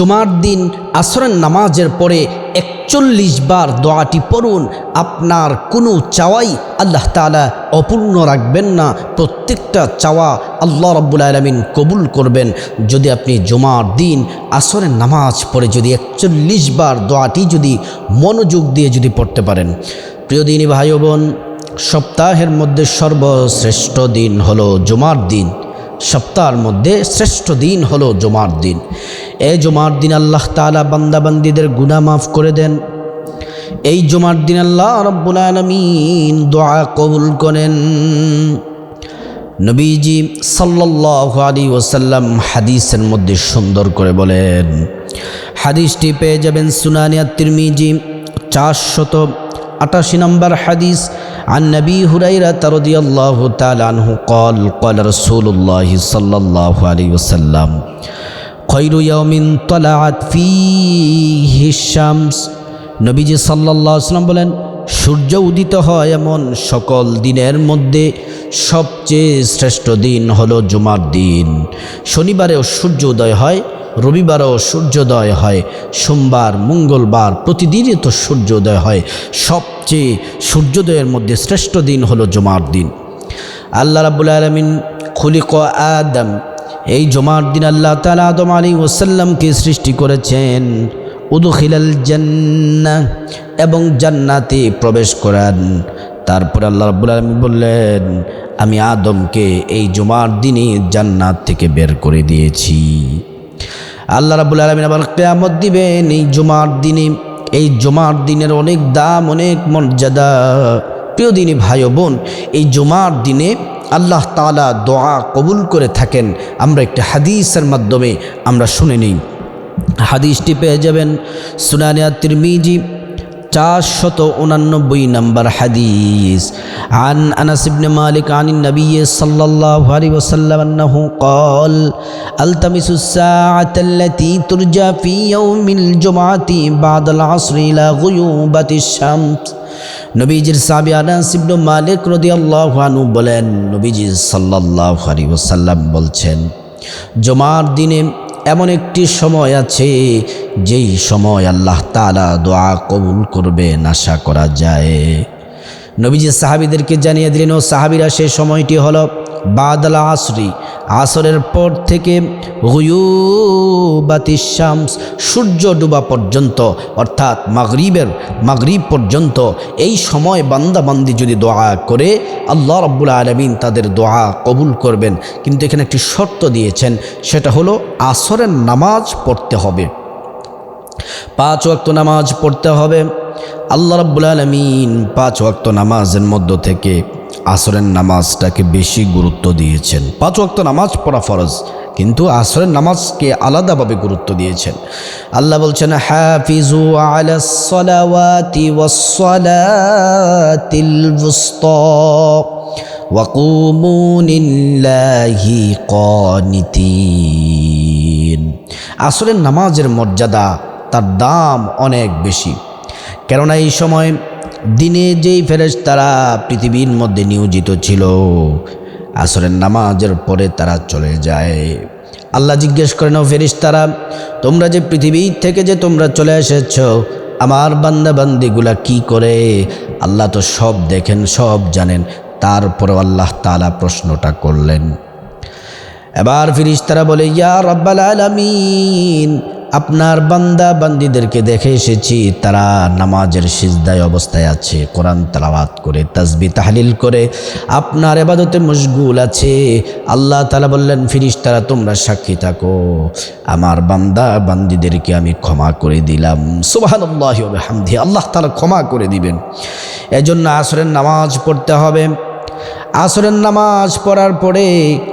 জুমার দিন আসরের নামাজের পরে একচল্লিশ বার দোয়াটি পড়ুন। আপনার কোনো চাওয়াই আল্লাহ তালা অপূর্ণ রাখবেন না। প্রত্যেকটা চাওয়া আল্লাহ রব্বুল আলমিন কবুল করবেন। যদি আপনি জুমার দিন আসরের নামাজ পড়ে যদি একচল্লিশ বার দোয়াটি যদি মনোযোগ দিয়ে যদি পড়তে পারেন। প্রিয় দিনী ভাই বোন, সপ্তাহের মধ্যে সর্বশ্রেষ্ঠ দিন হলো জুমার দিন। সপ্তাহের মধ্যে শ্রেষ্ঠ দিন হলো জমার দিন। এই জমার দিন আল্লাহ তালা বান্দাবান্দিদের গুণা মাফ করে দেন। এই জমার দিন আল্লাহ রব্বুল আলমিন দোয়া কবুল করেন। নবীজি সাল্লাহ আলী ওসাল্লাম হাদিসের মধ্যে সুন্দর করে বলেন, হাদিসটি পেয়ে যাবেন সুনানিয়া তিরমিজি চারশত আটাশি নম্বর হাদিস। عن نبي هريرة رضي الله تعالى عنه قال قال رسول الله صلى الله عليه وسلم خير يوم طلعت فيه الشمس নবীজি সাল্লাল্লাহু আলাইহি ওয়াসাল্লাম বলেন সূর্য উদিত হয় এমন সকল দিনের মধ্যে সবচেয়ে শ্রেষ্ঠ দিন হলো জুমার দিন শনিবারেও সূর্য উদয় হয় রবিবারও সূর্যোদয় হয়, সোমবার, মঙ্গলবার প্রতিদিনই তো সূর্যোদয় হয়। সবচেয়ে সূর্যোদয়ের মধ্যে শ্রেষ্ঠ দিন হলো জুমার দিন। আল্লাহ রাবুল আলমিন খুলিক আদম, এই জমার দিন আল্লাহ তালা আদম আলী ওসাল্লামকে সৃষ্টি করেছেন, উদুখিলাল জান্না এবং জান্নাতে প্রবেশ করান। তারপর আল্লাহ রাবুল আলমী বললেন, আমি আদমকে এই জুমার দিনে জান্নাত থেকে বের করে দিয়েছি। আল্লাহ রাবুল আলমিন আবার কেয়ামত দিবেন, এই জুমার দিনে। এই জুমার দিনের অনেক দাম, অনেক মর্যাদা। প্রিয় দিনী ভাই বোন, এই জুমার দিনে আল্লাহ তালা দোয়া কবুল করে থাকেন। আমরা একটি হাদিসের মাধ্যমে আমরা শুনে নিই। হাদিসটি পেয়ে যাবেন সুনানিয়া তিরমিজি চারশত উনানব্বই নম্বর হাদিস عن أنس بن مالك عن النبي صلى الله عليه وسلم أنه قال التمس الساعة التي ترجى في يوم الجمعة بعد العصر إلى غيوبة الشمس নবীজির সাবি আনাস ইবনু মালিক রাদিয়াল্লাহু আনহু বলেন নবীজি সাল্লাল্লাহু আলাইহি ওয়াসাল্লাম বলছেন জুমার দিনে এমন একটি সময় আছে, যেই সময় আল্লাহ তালা দোয়া কবুল করবে আশা করা যায়। নবীজি সাহাবিদেরকে জানিয়ে দিলেন, ও সাহাবিরা, সে সময়টি হল বাদলা আসরি। আসরের পর থেকে শামস, সূর্য ডুবা পর্যন্ত, অর্থাৎ মাগরিবের, মাগরিব পর্যন্ত, এই সময় বান্দাবান্দি যদি দোয়া করে, আল্লাহ রব্বুল আলমিন তাদের দোয়া কবুল করবেন। কিন্তু এখানে একটি শর্ত দিয়েছেন, সেটা হলো আসরের নামাজ পড়তে হবে। পাঁচ ওয়াক্ত নামাজ পড়তে হবে। আল্লাহ রব্বুল আলমিন পাঁচ ওয়াক্ত নামাজের মধ্য থেকে আসরের নামাজটাকে বেশি গুরুত্ব দিয়েছেন। পাঁচ ওয়াক্ত নামাজ পড়া ফরজ, কিন্তু আসরের নামাজকে আলাদাভাবে গুরুত্ব দিয়েছেন। আল্লাহ বলছেন, হাফিজু আলা সলাওয়াতি ওয়াসসালাতিল বুস্তা ওয়াকুমু লিল্লাহি কানিতিন আসরের নামাজের মর্যাদা তার দাম অনেক বেশি। কেননা এই সময় দিনে যেই ফেরেশ তারা পৃথিবীর মধ্যে নিয়োজিত ছিল, আসরের নামাজের পরে তারা চলে যায়। আল্লাহ জিজ্ঞেস করেন, ও ফেরিস তারা তোমরা যে পৃথিবী থেকে যে তোমরা চলে এসেছ, আমার বান্দা বান্দিগুলা কি করে? আল্লাহ তো সব দেখেন, সব জানেন। তারপরে আল্লাহ তালা প্রশ্নটা করলেন। এবার ফিরিস তারা বলে, ইয়া রব্বাল আলামিন আপনার বান্দা বান্দিদেরকে দেখে এসেছি, তারা নামাজের সিজদায় অবস্থায় আছে, কোরআন তালাবাত করে, তাসবি তাহলিল করে, আপনার এবাদতে মশগুল আছে। আল্লাহ তালা বললেন ফিরিস তারা তোমরা সাক্ষী থাকো। আমার বান্দা বান্দিদেরকে আমি ক্ষমা করে দিলাম। সুবাহান হামদি আল্লাহ তালা ক্ষমা করে দিবেন। এজন্য আসরের নামাজ পড়তে হবে। আসরের নামাজ পড়ার পরে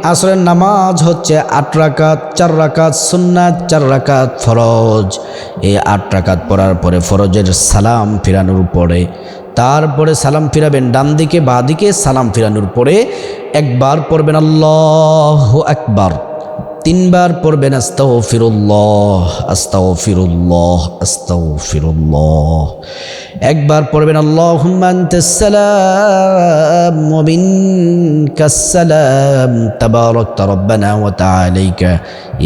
আসরের নামাজ হচ্ছে আট রাকাত, চার রাকাত সুন্নাত, চার রাকাত ফরজ। এই আট রাকাত পড়ার পরে ফরজের সালাম ফিরানোর পরে, তারপরে সালাম ফিরাবেন ডান দিকে বা দিকে সালাম ফিরানোর পরে একবার পড়বেন আল্লাহ একবার তিনবার পড়বেন আস্তাও ফিরুল্লাহ আস্তাও ফিরুল্লাহ আস্তাও ফিরুল্লাহ একবার পড়বেন আল্লাহ কাসালাম তাবারক রব্বানা ওয়া তাআলাইকা,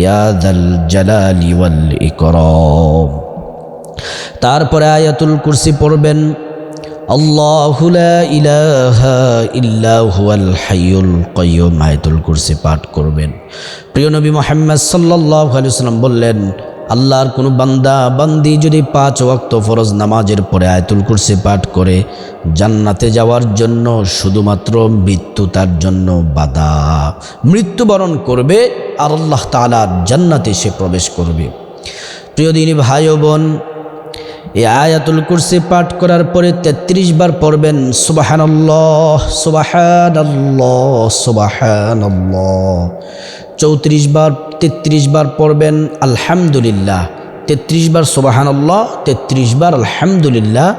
ইয়া যাল জালালি ওয়াল ইকরাম। তারপরে আয়াতুল কুরসি পড়বেন আল্লাহ লা ইলাহা ইল্লা হুয়াল হাইয়ুল কাইয়ুম। আয়াতুল কুরসি পাঠ করবেন। প্রিয় নবী মোহাম্মদ সাল্লাল্লাহু আলাইহি সাল্লাম বললেন, আল্লাহর কোনো বান্দা, বান্দি যদি পাঁচ ওয়াক্ত ফরজ নামাজের পরে আয়তুল কুরসি পাঠ করে, জান্নাতে যাওয়ার জন্য শুধুমাত্র মৃত্যু তার জন্য বাধা। মৃত্যুবরণ করবে আর আল্লাহ তাআলা জান্নাতে সে প্রবেশ করবে। প্রিয় দিনী ভাই বোন এই আয়াতুল কুরসি পাঠ করার পরে ৩৩ বার পড়বেন, সুবাহানাল্লাহ সুবাহানাল্লাহ সুবাহানাল্লাহ। চৌত্রিশ বার, তেত্রিশ বার পড়বেন, আলহামদুলিল্লাহ। তেত্রিশ বার সুবাহানাল্লাহ, তেত্রিশ বার আলহামদুলিল্লাহ।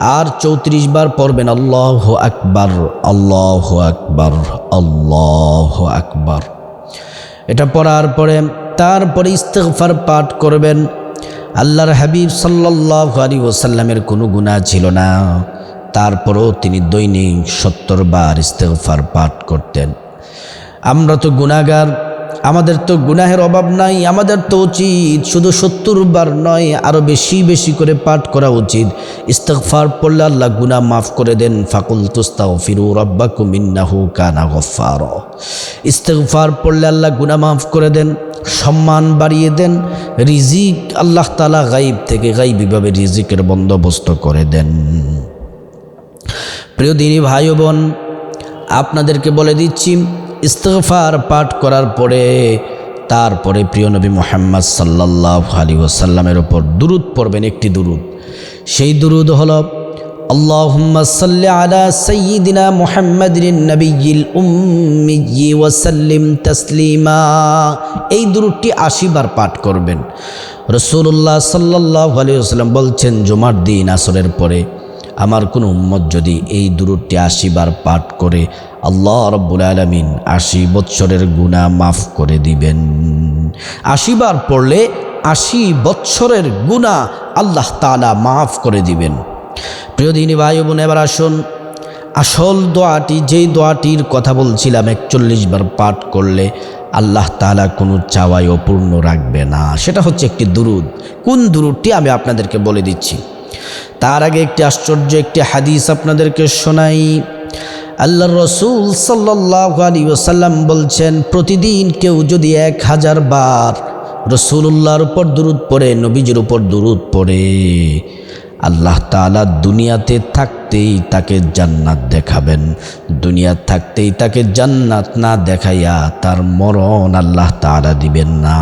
আর চৌত্রিশ বার পড়বেন, আল্লাহ আকবার আল্লাহ আকবার আল্লাহ আকবার। এটা পড়ার পরে তারপরে ইস্তেগফার পাঠ করবেন আল্লাহর হাবিব সাল্লাহ আলী ওসাল্লামের কোনো গুণা ছিল না। তারপরও তিনি দৈনিক সত্তর বার ইস্তেফার পাঠ করতেন। আমরা তো গুণাগার আমাদের তো গুনাহের অভাব নাই, আমাদের তো উচিত শুধু সত্তর বার নয় আরও বেশি বেশি করে পাঠ করা উচিত। ইস্তেগফার পড়লে আল্লাহ গুনাহ মাফ করে দেন। ফাকুল তুস্তাও ফিরু রব্বাকু মিন্নাহু কানা গফার ইস্তেগফার পড়লে আল্লাহ গুনা মাফ করে দেন, সম্মান বাড়িয়ে দেন, রিজিক আল্লাহ তালা গাইব থেকে গাইবিভাবে রিজিকের বন্দোবস্ত করে দেন। প্রিয় দিনী ভাই বোন, আপনাদেরকে বলে দিচ্ছি ইস্তফার পাঠ করার পরে, তারপরে প্রিয় নবী মোহাম্মদ সাল্লাহ আলী ওসাল্লামের ওপর দুরুদ পড়বেন, একটি দুরুদ। সেই দুরুদ হল, আল্লাহুম্মা সাল্লি আলা সাইয়্যিদিনা মুহাম্মাদিন নবিয়্যিল উম্মিয়্যি ওয়া সাল্লিম তাসলিমা। এই দুরুদটি 80 পাঠ করবেন। রাসূলুল্লাহ সাল্লাল্লাহু আলাইহি বলছেন, জুমার দিন, আসরের পরে আমার কোনো উম্মত যদি এই দুরুদটি আশিবার পাঠ করে আল্লাহ রব্বুল আলমিন আশি বৎসরের গুণা মাফ করে দিবেন। আশিবার পড়লে আশি বৎসরের গুণা আল্লাহ তালা মাফ করে দিবেন। প্রিয় দিনী ভাই বোন এবার আসুন। আসল দোয়াটি, যেই দোয়াটির কথা বলছিলাম, একচল্লিশ বার পাঠ করলে আল্লাহ তালা কোনো চাওয়াই অপূর্ণ রাখবে না। সেটা হচ্ছে একটি দুরুদ। কোন দুরুদটি আমি আপনাদেরকে বলে দিচ্ছি। তার আগে একটি আশ্চর্য একটি হাদিস আপনাদেরকে শোনাই। আল্লাহ রসুল সাল্লাহ আলী ওসাল্লাম বলছেন, প্রতিদিন কেউ যদি এক হাজার বার রসুল্লাহর উপর দুরুদ পড়ে, নবীজির উপর দুরুদ পড়ে, আল্লাহ তালা দুনিয়াতে থাকতেই তাকে জান্নাত দেখাবেন। দুনিয়া থাকতেই তাকে জান্নাত না দেখাইয়া তার মরণ আল্লাহ তালা দিবেন না।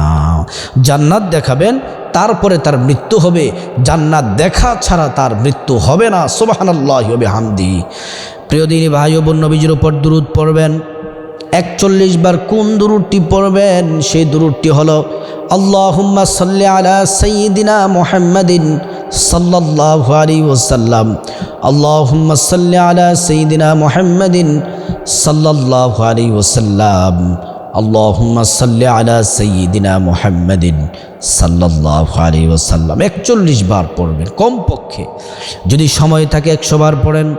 জান্নাত দেখাবেন, তারপরে তার মৃত্যু হবে। জান্নাত দেখা ছাড়া তার মৃত্যু হবে না। সোবাহান আল্লাহ হবে হামদি প্রিয় দিনী ভাই বোন, নবীজির উপর দুরুদ পড়বেন। একচল্লিশ বার কোন দুরুদটি পড়বেন? সেই দুরুদটি হলো, আল্লাহুম্মা সাল্লি আলা সাইয়্যিদিনা মুহাম্মাদিন সাল্লাল্লাহু আলাইহি ওয়াসাল্লাম। আল্লাহুম্মা সাল্লি আলা সাইয়্যিদিনা মুহাম্মাদিন সাল্লাল্লাহু আলাইহি ওয়াসাল্লাম। আল্লাহুম্মা সাল্লি আলা সাইয়্যিদিনা মুহাম্মাদিন সাল্লাল্লাহু আলাইহি ওয়াসাল্লাম। একচল্লিশ বার পড়বেন কমপক্ষে। যদি সময় থাকে একশো বার পড়েন।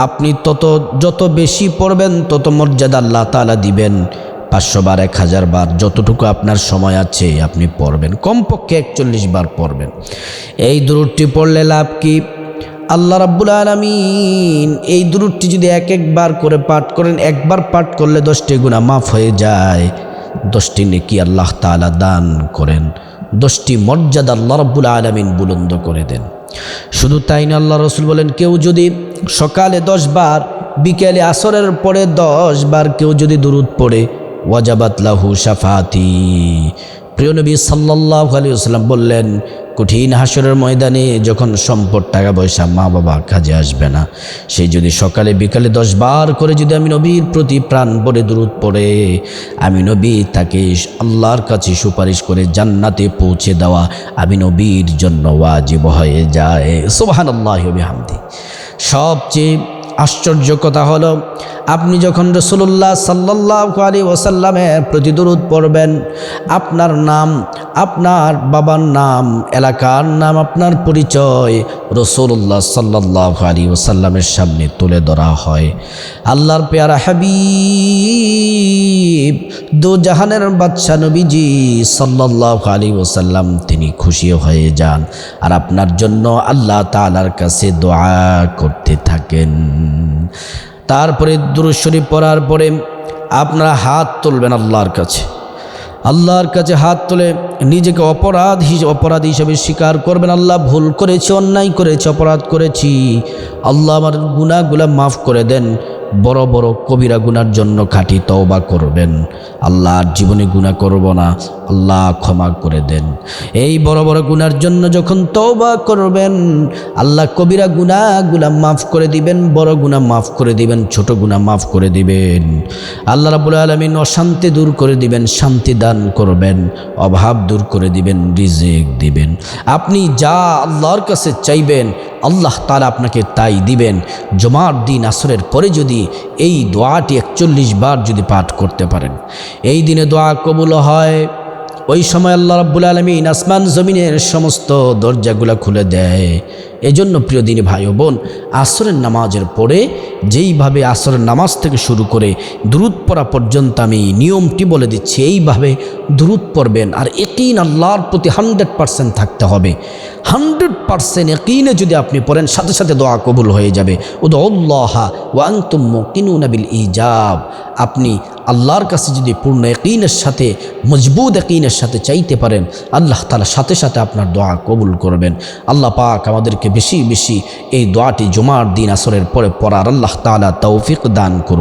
আপনি তত, যত বেশি পড়বেন, তত মর্যাদা আল্লাহ তালা দিবেন। পাঁচশো বার, এক হাজার বার, যতটুকু আপনার সময় আছে, আপনি পড়বেন। কমপক্ষে একচল্লিশ বার পড়বেন। এই দূরটি পড়লে লাভ কি? আল্লাহ রাব্বুল আলমিন এই দূরটি যদি এক একবার করে পাঠ করেন, একবার পাঠ করলে দশটি গুণা মাফ হয়ে যায়। দশটি নেকি আল্লাহ তালা দান করেন। দশটি মর্যাদা আল্লাহ রাব্বুল আলমিন বুলন্দ করে দেন। শুধু তাই না আল্লাহ রসুল বলেন, কেউ যদি সকালে দশ বার, বিকেলে আসরের পরে দশ বার কেউ যদি দুরুদ পড়ে, ওয়াজাবাত লাহু সাফাতি প্রিয় নবী সাল্লাহ আলী আসলাম বললেন কঠিন হাসরের ময়দানে যখন সম্পদ, টাকা পয়সা মা বাবা কাজে আসবে না সে যদি সকালে বিকালে দশ বার করে যদি আমি নবীর প্রতি প্রাণ ভরে দূরত পড়ে, আমি নবী তাকে আল্লাহর কাছে সুপারিশ করে জান্নাতে পৌঁছে দেওয়া আমি নবীর জন্য ওয়াজিব হয়ে যায়। সোহান আল্লাহ সবচেয়ে আশ্চর্য কথা হলো, আপনি যখন রসুল্লাহ সাল্লাহ আলী ওসাল্লামের প্রতি দরুদ পড়বেন, আপনার নাম আপনার বাবার নাম, এলাকার নাম আপনার পরিচয় রসুল্লাহ সাল্লাহ আলী ওসাল্লামের সামনে তুলে ধরা হয়। আল্লাহর পেয়ারা হাবিব, দু জাহানের বাদশা নবীজি সাল্লাহ আলী ওসাল্লাম তিনি খুশি হয়ে যান আর আপনার জন্য আল্লাহ তালার কাছে দোয়া করতে থাকেন। তারপরে দুরুশ্বরী পড়ার পরে আপনারা হাত তুলবেন আল্লাহর কাছে। আল্লাহর কাছে হাত তুলে নিজেকে অপরাধ অপরাধ হিসেবে স্বীকার করবেন, আল্লাহ ভুল করেছি, অন্যায় করেছি, অপরাধ করেছি। আল্লাহ আমার গুণাগুলা মাফ করে দেন। বড় বড় কবিরা গুনার জন্য খাঁটি তওবা করবেন। আল্লাহ আর জীবনে গুণা করব না, আল্লাহ ক্ষমা করে দেন। এই বড় বড় গুনার জন্য যখন তওবা করবেন, আল্লাহ কবিরা গুনাহগুলা মাফ করে দিবেন, বড় গুনাহ মাফ করে দিবেন, ছোট গুনাহ মাফ করে দিবেন। আল্লাহ রাবুল আলমিন অশান্তি দূর করে দিবেন, শান্তি দান করবেন, অভাব দূর করে দিবেন, রিজেক দিবেন। আপনি যা আল্লাহর কাছে চাইবেন আল্লাহ তালা আপনাকে তাই দিবেন। জমার দিন আসরের পরে যদি এই দোয়াটি একচল্লিশ বার যদি পাঠ করতে পারেন। এই দিনে দোয়া কবুল হয়। ওই সময় আল্লাহ রাব্বুল আলমিন আসমান জমিনের সমস্ত দরজাগুলো খুলে দেয়। এজন্য প্রিয় দিনী ভাই ও বোন, আসরের নামাজের পরে যেইভাবে আসরের নামাজ থেকে শুরু করে দ্রুত পড়া পর্যন্ত আমি নিয়মটি বলে দিচ্ছি, এইভাবে দ্রুত পড়বেন। আর একিন আল্লাহর প্রতি হান্ড্রেড পারসেন্ট থাকতে হবে। হান্ড্রেড পারসেন্ট একইনে যদি আপনি পড়েন, সাথে সাথে দোয়া কবুল হয়ে যাবে। উদ্লাহা ওয়াংতুম কিনুনাবিল ইজাব। আপনি আল্লাহর কাছে যদি পূর্ণ একইনের সাথে, মজবুত একইনের সাথে চাইতে পারেন, আল্লাহ তালা সাথে সাথে আপনার দোয়া কবুল করবেন। আল্লাহ পাক আমাদেরকে বেশি বেশি এই দোয়াটি জুমার দিন আসরের পরে পড়ার আল্লাহ তালা তৌফিক দান করুন